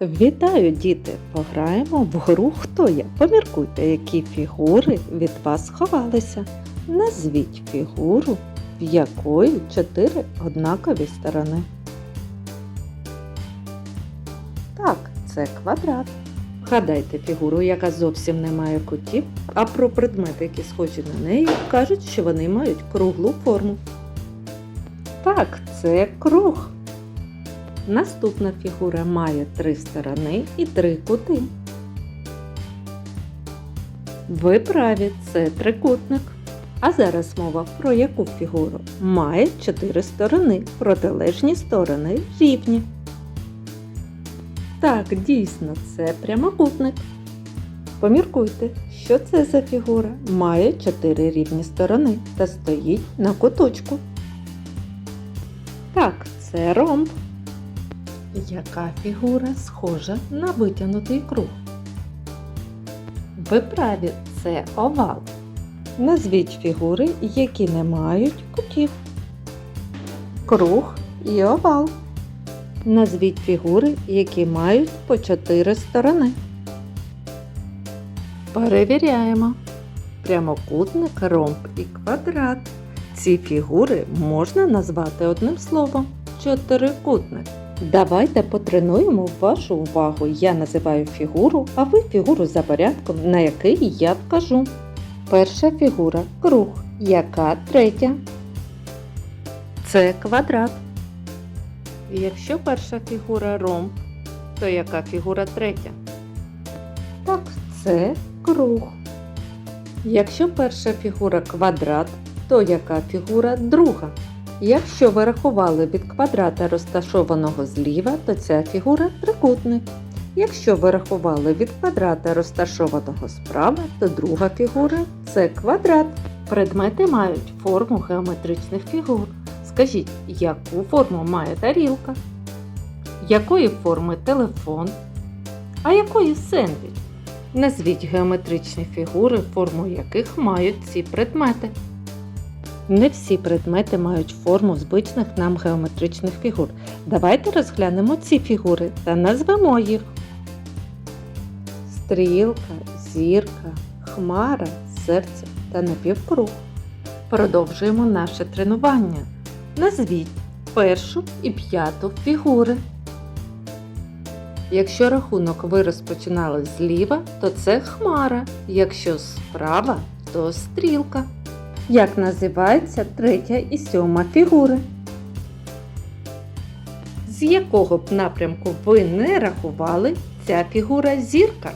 Вітаю, діти! Пограємо в гру Хто я? Поміркуйте, які фігури від вас сховалися. Назвіть фігуру, в якої чотири однакові сторони. Так, це квадрат. Вгадайте фігуру, яка зовсім не має кутів, а про предмети, які схожі на неї, кажуть, що вони мають круглу форму. Так, це круг. Наступна фігура має три сторони і три кути. Ви праві, це трикутник. А зараз мова про яку фігуру? Має чотири сторони, протилежні сторони рівні. Так, дійсно, це прямокутник. Поміркуйте, що це за фігура? Має чотири рівні сторони та стоїть на куточку. Так, це ромб. Яка фігура схожа на витягнутий круг? Ви праві, це овал. Назвіть фігури, які не мають кутів. Круг і овал. Назвіть фігури, які мають по чотири сторони. Перевіряємо. Прямокутник, ромб і квадрат. Ці фігури можна назвати одним словом чотирикутник. Давайте потренуємо вашу увагу. Я називаю фігуру, а ви фігуру за порядком, на який я вкажу. Перша фігура круг. Яка третя? Це квадрат. Якщо перша фігура ромб, то яка фігура третя? Так, це круг. Якщо перша фігура квадрат, то яка фігура друга? Якщо ви рахували від квадрата розташованого зліва, то ця фігура трикутник. Якщо ви рахували від квадрата розташованого справа, то друга фігура це квадрат. Предмети мають форму геометричних фігур. Скажіть, яку форму має тарілка? Якої форми телефон? А якої сендвіч? Назвіть геометричні фігури, форму яких мають ці предмети. Не всі предмети мають форму звичних нам геометричних фігур. Давайте розглянемо ці фігури та назвемо їх. Стрілка, зірка, хмара, серце та напівкруг. Продовжуємо наше тренування. Назвіть першу і п'яту фігури. Якщо рахунок ви розпочинали зліва, то це хмара. Якщо справа, то стрілка. Як називається третя і сьома фігури? З якого б напрямку ви не рахували ця фігура зірка?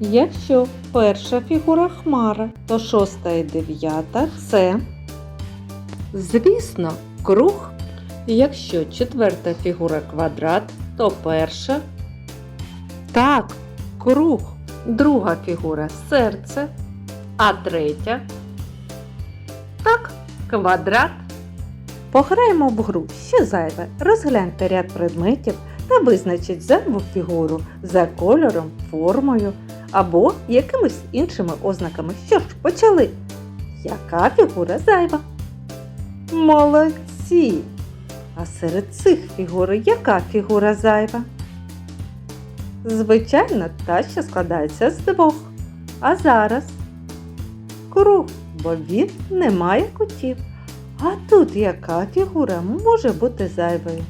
Якщо перша фігура хмара, то шоста і дев'ята це, звісно, круг. Якщо четверта фігура квадрат, то перша так, круг. Друга фігура серце, а третя так, квадрат. Пограємо в гру що зайве. Розгляньте ряд предметів та визначіть зайву фігуру за кольором, формою або якимись іншими ознаками. Що ж, почали? Яка фігура зайва? Молодці! А серед цих фігур яка фігура зайва? Звичайно, та, що складається з двох. А зараз круг, бо він не має кутів. А тут яка фігура може бути зайвою?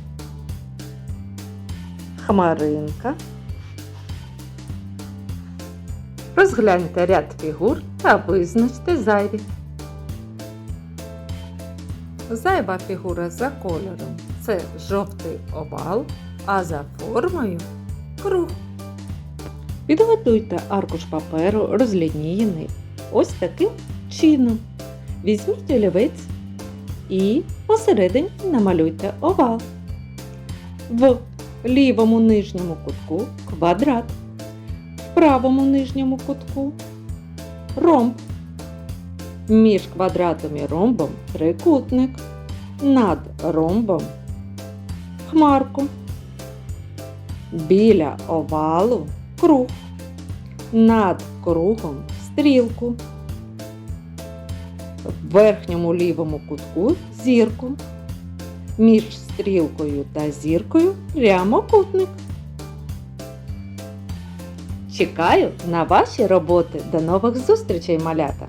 Хмаринка. Розгляньте ряд фігур та визначте зайві. Зайва фігура за кольором це жовтий овал, а за формою круг. Підготуйте аркуш паперу розлінійний ось таким чином. Візьміть олівець і посередині намалюйте овал. В лівому нижньому кутку квадрат, в правому нижньому кутку ромб. Між квадратом і ромбом трикутник. Над ромбом хмарку. Біля овалу круг. Над кругом стрілку, в верхньому лівому кутку зірку. Між стрілкою та зіркою прямокутник. Чекаю на ваші роботи. До нових зустрічей, малята!